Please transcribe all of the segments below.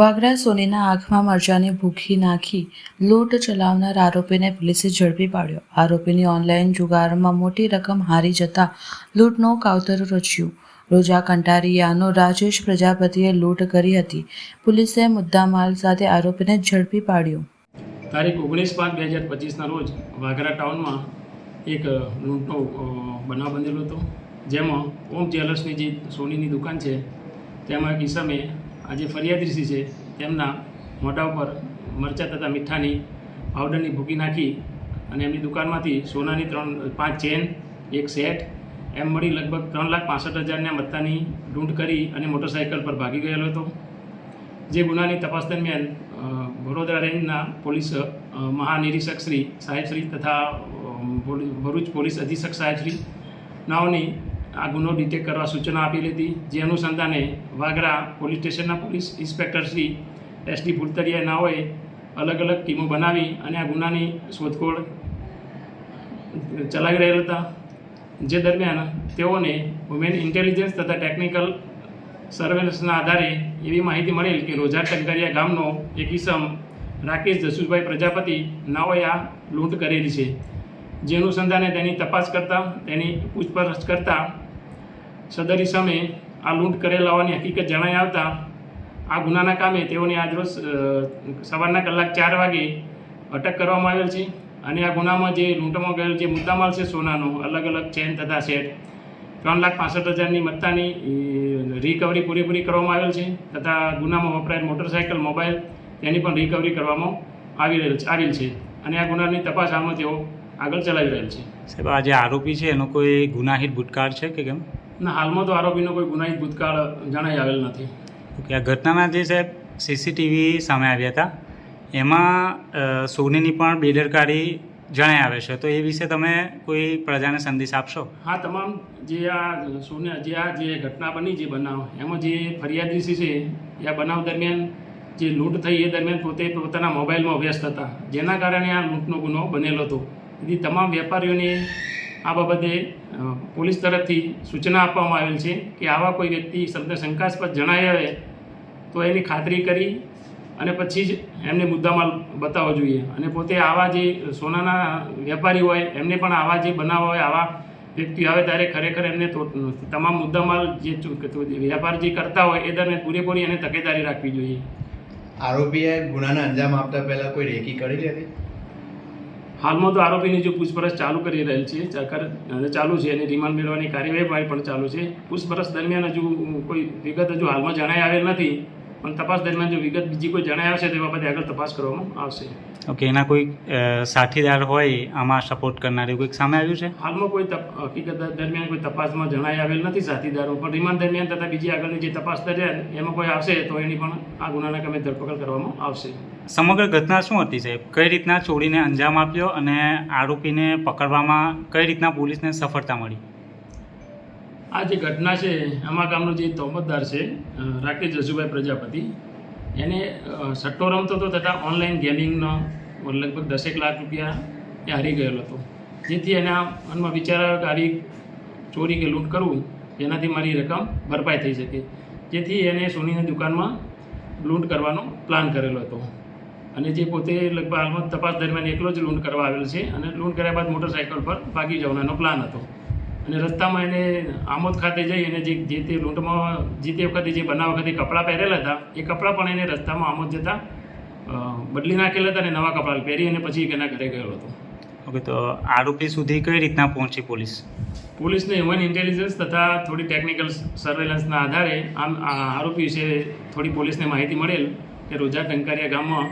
વાગરા સોનીના આંખમાં મરચાંની ભૂખી નાખી લૂંટ ચલાવનાર આરોપીને પોલીસે ઝડપી પાડ્યો. આરોપીની ઓનલાઈન જુગારમાં મોટી રકમ હારી જતા લૂંટનો કાવતર રચ્યું. રોજા કંટારિયાનો રાજેશ પ્રજાપતિએ લૂંટ કરી હતી. પોલીસે મુદ્દામાલ સાથે આરોપીને ઝડપી પાડ્યો. તારીખ ઓગણીસ પાંચ બે હજાર પચીસના રોજ વાઘરા ટાઉનમાં એક લૂંટનો બનાવ બનેલો હતો. જેમાં ઓમ જ્વેલર્સની જે સોનીની દુકાન છે, તેમાં એક ઈસમે આ જે ફરિયાદીસી છે તેમના મોઢા ઉપર મરચાં તથા મીઠાની પાવડરની ભૂકી નાખી અને એમની દુકાનમાંથી સોનાની ત્રણ, પાંચ ચેન, એક સેટ, એમ મળી લગભગ ત્રણ લાખ પાસઠ હજારના મત્તાની લૂંટ કરી અને મોટરસાઇકલ પર ભાગી ગયેલો હતો. જે ગુનાની તપાસ દરમિયાન વડોદરા રેન્જના પોલીસ મહાનિરીક્ષક શ્રી સાહેબ તથા ભરૂચ પોલીસ અધિક્ષક સાહેબ શ્રી, નાઓની આ ગુનો ડિટેક્ટ કરવા સૂચના આપેલી હતી જે અનુસંધાને વાગરા પોલીસ સ્ટેશનના police inspector Shri S D નાઓએ અલગ અલગ ટીમો બનાવી અને આ ગુનાની શોધખોળ ચલાવી રહેલા હતા. જે દરમિયાન તેઓને વુમેન ઇન્ટેલિજન્સ તથા ટેકનિકલ સર્વેલન્સના આધારે એવી માહિતી મળેલ કે રોજા ટંકરિયા ગામનો એક ઇસમ રાકેશ જસુભાઈ પ્રજાપતિ નાઓએ આ લૂંટ કરેલી છે. જે અનુસંધાને તેની તપાસ કરતાં, તેની પૂછપરછ કરતાં સદર સામે આ લૂંટ કરેલ હોવાની હકીકત જણાઈ આવતા આ ગુનાના કામે તેઓને આજરોજ સવારના કલાક ચાર વાગે અટક કરવામાં આવેલ છે અને આ ગુનામાં જે લૂંટમાં ગયેલ જે મુદ્દામાલ છે સોનાનો, અલગ અલગ ચેન તથા સેટ, ત્રણ લાખ પાસઠ હજારની મત્તાની રિકવરી પૂરેપૂરી કરવામાં આવેલ છે તથા ગુનામાં વપરાયેલ મોટરસાઇકલ મોબાઈલ તેની પણ રિકવરી કરવામાં આવી રહેલ, આવેલ છે અને આ ગુનાની તપાસ હાલમાં તેઓ આગળ ચલાવી રહેલ છે. સાહેબ, આ જે આરોપી છે, એનો કોઈ ગુનાહિત ભૂતકાળ છે કે કેમ? ના હાલમાં તો આરોપીનો કોઈ ગુનાહિત ભૂતકાળ જણાઈ આવેલ નથી. ઓકે આ ઘટનાના જે સાહેબ સીસીટીવી સામે આવ્યા હતા એમાં સોનીની પણ બેદરકારી જણાઈ આવે છે. તો એ વિશે તમે કોઈ પ્રજાને સંદેશ આપશો? હા તમામ જે આ સોને જે આ જે ઘટના બની જે બનાવ એમાં જે ફરિયાદી છે એ આ બનાવ દરમિયાન જે લૂંટ થઈ એ દરમિયાન પોતે પોતાના મોબાઈલમાં વ્યસ્ત હતા. જેના કારણે આ લૂંટનો ગુનો બનેલો હતો. તેથી તમામ વેપારીઓને આ બાબતે પોલીસ તરફથી સૂચના આપવામાં આવેલ છે કે આવા કોઈ વ્યક્તિ શબ્દ શંકાસ્પદ જણાઈ આવે તો એની ખાતરી કરી અને પછી જ એમને મુદ્દામાલ બતાવવો જોઈએ. અને પોતે આવા જે સોનાના વેપારી હોય, એમને પણ આવા જે બનાવ હોય, આવા વ્યક્તિ આવે ત્યારે ખરેખર એમને તો, તમામ મુદ્દામાલ જે વેપાર જે કરતા હોય, એ દરમિયાન પૂરેપૂરી એને તકેદારી રાખવી જોઈએ. આરોપીએ ગુનાના અંજામ આપતા પહેલાં કોઈ રેકી કરી હતી હાલમાં તો આરોપીની જો પૂછપરછ ચાલુ કરી રહેલ છે ચાલુ છે અને રિમાન્ડ મેળવવાની કાર્યવાહી પણ ચાલુ છે. પૂછપરછ દરમિયાન હજુ કોઈ વિગત હજુ હાલમાં જણાઈ આવેલ નથી. પણ તપાસ દરમિયાન જો વિગત બીજી કોઈ જણાય આવશે તો બાબતે આગળ તપાસ કરવામાં આવશે. ઓકે એના કોઈ સાથીદાર હોય આમાં સપોર્ટ કરનારી કોઈક સામે આવ્યું છે? હાલમાં કોઈ હકીકત દરમિયાન કોઈ તપાસમાં જણાઈ આવેલ નથી સાથીદારો પણ રિમાન્ડ દરમિયાન તથા બીજી આગળની જે તપાસ દરમિયાન એમાં કોઈ આવશે તો એની પણ આ ગુનાના કામે ધરપકડ કરવામાં આવશે. સમગ્ર ઘટના શું હતી સાહેબ? કઈ રીતના ચોરીને અંજામ આપ્યો અને આરોપીને પકડવામાં કઈ રીતના પોલીસને સફળતા મળી? આ જે ઘટના છે, આમાં ગામનો જે તોમતદાર છે રાકેશ જસુભાઈ પ્રજાપતિ, એને સટ્ટો રમતો હતો તથા ઓનલાઈન ગેમિંગનો લગભગ દસેક લાખ રૂપિયા એ હારી ગયેલો હતો. જેથી એના મનમાં વિચાર આવ્યો કે આવી ચોરી કે લૂંટ કરવું જેનાથી મારી રકમ ભરપાઈ થઈ શકે. જેથી એને સોનીની દુકાનમાં લૂંટ કરવાનો પ્લાન કરેલો હતો. અને જે પોતે લગભગ હાલમાં તપાસ દરમિયાન એકલો જ લૂંટ કરવા આવેલ છે અને લૂંટ કર્યા બાદ મોટરસાઇકલ પર ભાગી જવાનો પ્લાન હતો. અને રસ્તામાં એને આમોદ ખાતે જઈ અને જે જે તે લૂંટમાં જે તે વખતે જે બનાવ વખતે કપડાં પહેરેલા હતા એ કપડાં પણ એને રસ્તામાં આમોદ જતાં બદલી નાખેલા હતા અને નવા કપડાં પહેરી અને પછી એના ઘરે ગયેલો હતો. ઓકે તો આરોપી સુધી કઈ રીતના પહોંચી પોલીસ? પોલીસને હ્યુમન ઇન્ટેલિજન્સ તથા થોડી ટેકનિકલ સર્વેલન્સના આધારે આમ આ આરોપી વિશે થોડી પોલીસને માહિતી મળેલ કે રોજા ટંકારિયા ગામમાં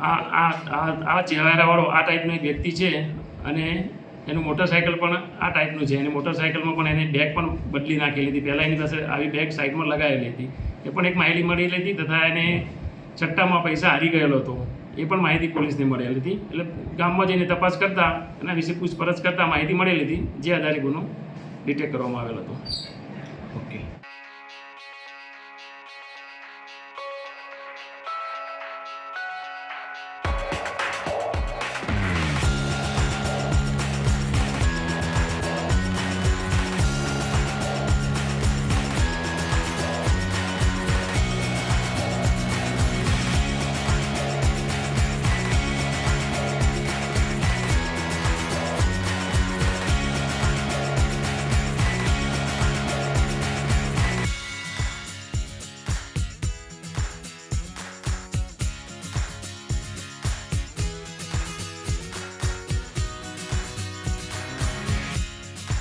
આ આ આ આ ચહેરાવાળો આ ટાઈપનો એક વ્યક્તિ છે અને એનું મોટરસાઇકલ પણ આ ટાઈપનું છે. એની મોટરસાઇકલમાં પણ એને બેગ પણ બદલી નાખેલી હતી. પહેલાં એની પાસે આવી બેગ સાઈડમાં લગાવેલી હતી. એ પણ એક માહિતી મળેલી હતી તથા એને સટ્ટામાં પૈસા હારી ગયેલો હતો. એ પણ માહિતી પોલીસને મળેલી હતી. એટલે ગામમાં જઈને તપાસ કરતાં એના વિશે પૂછપરછ કરતાં માહિતી મળેલી હતી, જે આધારે ગુનો ડિટેક્ટ કરવામાં આવેલો હતો. ઓકે